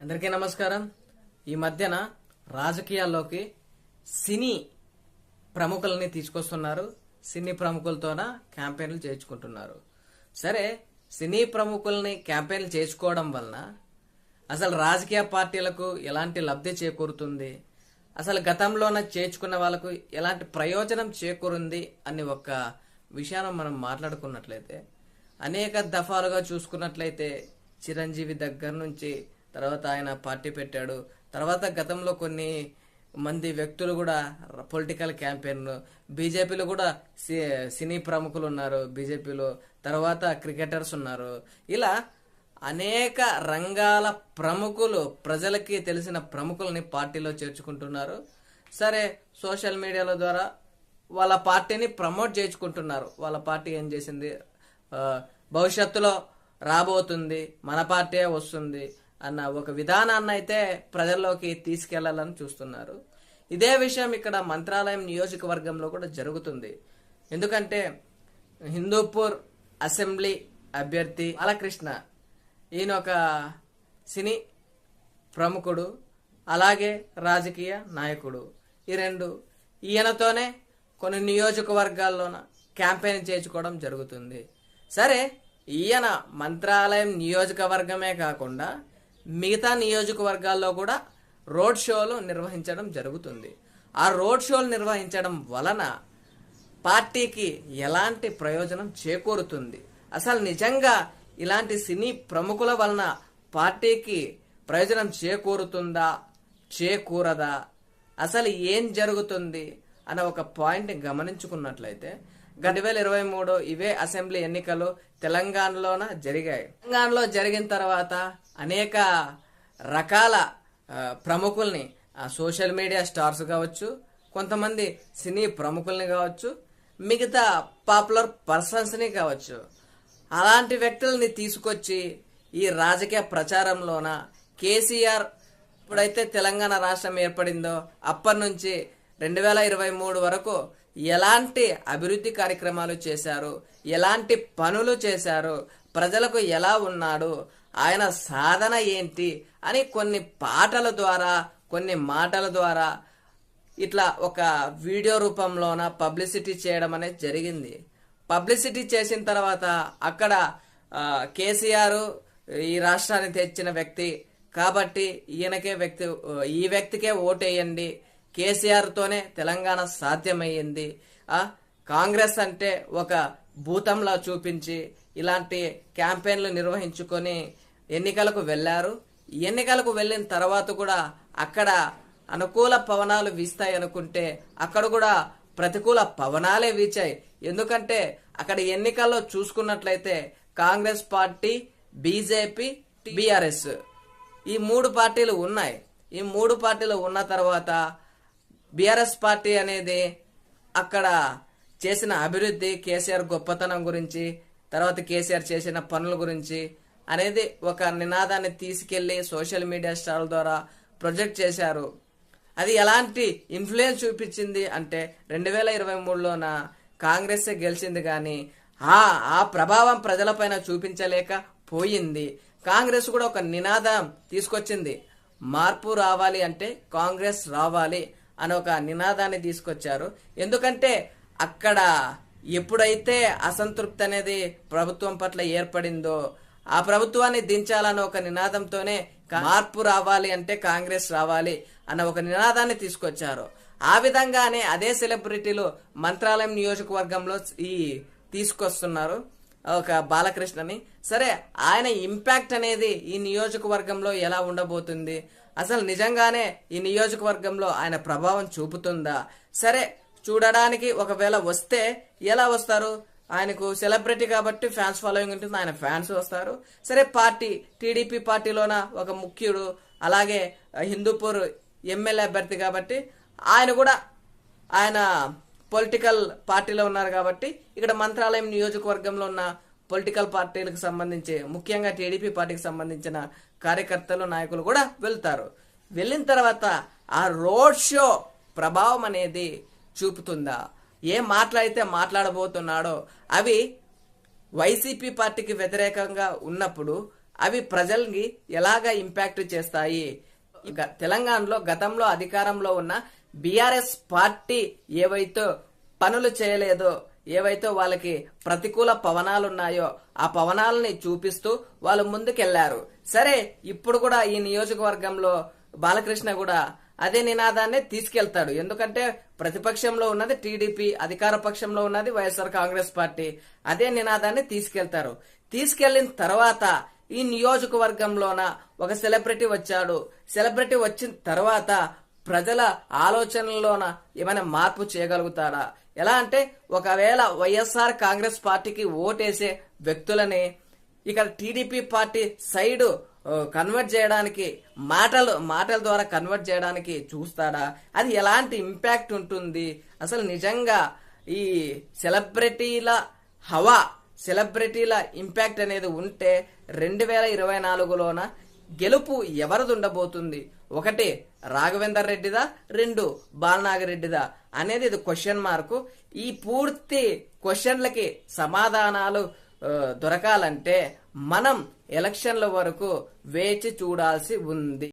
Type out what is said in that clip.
అందరికీ నమస్కారం. ఈ మధ్యన రాజకీయాల్లోకి సినీ ప్రముఖులని తీసుకొస్తున్నారు. సినీ ప్రముఖులతోన క్యాంపెయిన్లు చేయించుకుంటున్నారు. సరే సినీ ప్రముఖుల్ని క్యాంపెయిన్లు చేసుకోవడం వలన అసలు రాజకీయ పార్టీలకు ఎలాంటి లబ్ధి చేకూరుతుంది? అసలు గతంలోన చేర్చుకున్న వాళ్ళకు ఎలాంటి ప్రయోజనం చేకూరుంది అని ఒక విషయాన్ని మనం మాట్లాడుకున్నట్లయితే అనేక దఫాలుగా చూసుకున్నట్లయితే చిరంజీవి దగ్గర నుంచి తర్వాత ఆయన పార్టీ పెట్టాడు. తర్వాత గతంలో కొన్ని మంది వ్యక్తులు కూడా పొలిటికల్ క్యాంపెయిన్ బీజేపీలో కూడా సి- సినీ ప్రముఖులు ఉన్నారు బీజేపీలో. తర్వాత క్రికెటర్స్ ఉన్నారు. ఇలా అనేక రంగాల ప్రముఖులు ప్రజలకి తెలిసిన ప్రముఖుల్ని పార్టీలో చేర్చుకుంటున్నారు. సరే సోషల్ మీడియాల ద్వారా వాళ్ళ పార్టీని ప్రమోట్ చేయించుకుంటున్నారు. వాళ్ళ పార్టీ ఏం చేసింది? భవిష్యత్తులో రాబోతుంది మన పార్టీ వస్తుంది అన్న ఒక విధానాన్ని అయితే ప్రజల్లోకి తీసుకెళ్ళాలని చూస్తున్నారు. ఇదే విషయం ఇక్కడ మంత్రాలయం నియోజకవర్గంలో కూడా జరుగుతుంది. ఎందుకంటే హిందూపూర్ అసెంబ్లీ అభ్యర్థి బాలకృష్ణ ఈయన ఒక సినీ ప్రముఖుడు అలాగే రాజకీయ నాయకుడు. ఈ రెండు ఈయనతోనే కొన్ని నియోజకవర్గాల్లోన క్యాంపెయిన్ చేయించుకోవడం జరుగుతుంది. సరే ఈయన మంత్రాలయం నియోజకవర్గమే కాకుండా మిగతా నియోజకవర్గాల్లో కూడా రోడ్ షోలు నిర్వహించడం జరుగుతుంది. ఆ రోడ్ షోలు నిర్వహించడం వలన పార్టీకి ఎలాంటి ప్రయోజనం చేకూరుతుంది? అసలు నిజంగా ఇలాంటి సినీ ప్రముఖుల వలన పార్టీకి ప్రయోజనం చేకూరుతుందా? చేకూరదా? అసలు ఏం జరుగుతుంది? అనే ఒక పాయింట్ గమనించుకున్నట్లయితే రెండు వేల ఇరవై మూడు ఇవే అసెంబ్లీ ఎన్నికలు తెలంగాణలోన జరిగాయి. తెలంగాణలో జరిగిన తర్వాత అనేక రకాల ప్రముఖుల్ని సోషల్ మీడియా స్టార్స్ కావచ్చు కొంతమంది సినీ ప్రముఖుల్ని కావచ్చు మిగతా పాపులర్ పర్సన్స్ని కావచ్చు అలాంటి వ్యక్తుల్ని తీసుకొచ్చి ఈ రాజకీయ ప్రచారంలోన కేసీఆర్ ఇప్పుడైతే తెలంగాణ రాష్ట్రం ఏర్పడిందో అప్పటి నుంచి రెండు వేల ఇరవై మూడు వరకు ఎలాంటి అభివృద్ధి కార్యక్రమాలు చేశారు? ఎలాంటి పనులు చేశారు? ప్రజలకు ఎలా ఉన్నాడు? ఆయన సాధన ఏంటి? అని కొన్ని పాటల ద్వారా కొన్ని మాటల ద్వారా ఇట్లా ఒక వీడియో రూపంలోన పబ్లిసిటీ చేయడం అనేది జరిగింది. పబ్లిసిటీ చేసిన తర్వాత అక్కడ కేసీఆర్ ఈ రాష్ట్రాన్ని తెచ్చిన వ్యక్తి కాబట్టి ఈయనకే వ్యక్తి ఈ వ్యక్తికే ఓటేయండి. కేసీఆర్తోనే తెలంగాణ సాధ్యమయ్యింది. ఆ, కాంగ్రెస్ అంటే ఒక భూతంలా చూపించి ఇలాంటి క్యాంపెయిన్లు నిర్వహించుకొని ఎన్నికలకు వెళ్ళారు. ఎన్నికలకు వెళ్ళిన తర్వాత కూడా అక్కడ అనుకూల పవనాలు వీస్తాయి అనుకుంటే అక్కడ కూడా ప్రతికూల పవనాలే వీచాయి. ఎందుకంటే అక్కడ ఎన్నికల్లో చూసుకున్నట్లయితే కాంగ్రెస్ పార్టీ బీజేపీ బీఆర్ఎస్ ఈ మూడు పార్టీలు ఉన్నాయి. ఈ మూడు పార్టీలు ఉన్న తర్వాత బీఆర్ఎస్ పార్టీ అనేది అక్కడ చేసిన అభివృద్ధి కేసీఆర్ గొప్పతనం గురించి తర్వాత కేసీఆర్ చేసిన పనుల గురించి అనేది ఒక నినాదాన్ని తీసుకెళ్ళి సోషల్ మీడియా స్టార్ల ద్వారా ప్రొజెక్ట్ చేశారు. అది ఎలాంటి ఇన్ఫ్లుయెన్స్ చూపించింది అంటే రెండు వేల ఇరవై మూడులోన కాంగ్రెసే గెలిచింది కానీ ఆ ఆ ప్రభావం ప్రజలపైన చూపించలేక పోయింది. కాంగ్రెస్ కూడా ఒక నినాదం తీసుకొచ్చింది. మార్పు రావాలి అంటే కాంగ్రెస్ రావాలి. అని ఒక నినాదాన్ని తీసుకొచ్చారు. ఎందుకంటే అక్కడ ఎప్పుడైతే అసంతృప్తి అనేది ప్రభుత్వం పట్ల ఏర్పడిందో ఆ ప్రభుత్వాన్ని దించాలన్న ఒక నినాదంతోనే మార్పు రావాలి అంటే కాంగ్రెస్ రావాలి అన్న ఒక నినాదాన్ని తీసుకొచ్చారు. ఆ విధంగానే అదే సెలబ్రిటీలు మంత్రాలయం నియోజకవర్గంలో ఈ తీసుకొస్తున్నారు ఒక బాలకృష్ణని. సరే ఆయన ఇంపాక్ట్ అనేది ఈ నియోజకవర్గంలో ఎలా ఉండబోతుంది? అసలు నిజంగానే ఈ నియోజకవర్గంలో ఆయన ప్రభావం చూపుతుందా? సరే చూడడానికి ఒకవేళ వస్తే ఎలా వస్తారు? ఆయనకు సెలబ్రిటీ కాబట్టి ఫ్యాన్స్ ఫాలోయింగ్ ఉంటుంది ఆయన ఫ్యాన్స్ వస్తారు. సరే పార్టీ టీడీపీ పార్టీలోన ఒక ముఖ్యుడు అలాగే హిందూపూర్ ఎమ్మెల్యే అభ్యర్థి కాబట్టి ఆయన కూడా ఆయన పొలిటికల్ పార్టీలో ఉన్నారు కాబట్టి ఇక్కడ మంత్రాలయం నియోజకవర్గంలో ఉన్న పొలిటికల్ పార్టీలకు సంబంధించి ముఖ్యంగా టీడీపీ పార్టీకి సంబంధించిన కార్యకర్తలు నాయకులు కూడా వెళ్తారు. వెళ్ళిన తర్వాత ఆ రోడ్ షో ప్రభావం అనేది చూపుతుందా? ఏం మాట్లాడితే మాట్లాడబోతున్నాడో అవి వైసీపీ పార్టీకి వ్యతిరేకంగా ఉన్నప్పుడు అవి ప్రజల్ని ఎలాగ ఇంపాక్ట్ చేస్తాయి? తెలంగాణలో గతంలో అధికారంలో ఉన్న బీఆర్ఎస్ పార్టీ ఏవైతే పనులు చేయలేదో ఏవైతే వాళ్ళకి ప్రతికూల పవనాలు ఉన్నాయో ఆ పవనాలని చూపిస్తూ వాళ్ళు ముందుకెళ్ళారు. సరే ఇప్పుడు కూడా ఈ నియోజకవర్గంలో బాలకృష్ణ కూడా అదే నినాదాన్ని తీసుకెళ్తాడు. ఎందుకంటే ప్రతిపక్షంలో ఉన్నది టీడీపీ అధికార పక్షంలో ఉన్నది వైఎస్ఆర్ కాంగ్రెస్ పార్టీ. అదే నినాదాన్ని తీసుకెళ్తారు. తీసుకెళ్ళిన తర్వాత ఈ నియోజకవర్గంలోన ఒక సెలబ్రిటీ వచ్చాడు. సెలబ్రిటీ వచ్చిన తర్వాత ప్రజల ఆలోచనల్లోన ఏమైనా మార్పు చేయగలుగుతాడా? ఎలా అంటే ఒకవేళ వైఎస్ఆర్ కాంగ్రెస్ పార్టీకి ఓటేసే వ్యక్తులని ఇక్కడ టీడీపీ పార్టీ సైడ్ కన్వర్ట్ చేయడానికి మాటలు మాటల ద్వారా కన్వర్ట్ చేయడానికి చూస్తాడా? అది ఎలాంటి ఇంపాక్ట్ ఉంటుంది? అసలు నిజంగా ఈ సెలబ్రిటీల హవా సెలబ్రిటీల ఇంపాక్ట్ అనేది ఉంటే రెండు వేల ఇరవై నాలుగులోన గెలుపు ఎవరిది ఉండబోతుంది? ఒకటి రాఘవేందర్ రెడ్డిదా? రెండు బాలనాగరెడ్డిదా? అనేది ఇది క్వశ్చన్ మార్కు ఈ పూర్తి క్వశ్చన్లకి సమాధానాలు దొరకాలంటే మనం ఎలక్షన్ల వరకు వేచి చూడాల్సి ఉంది.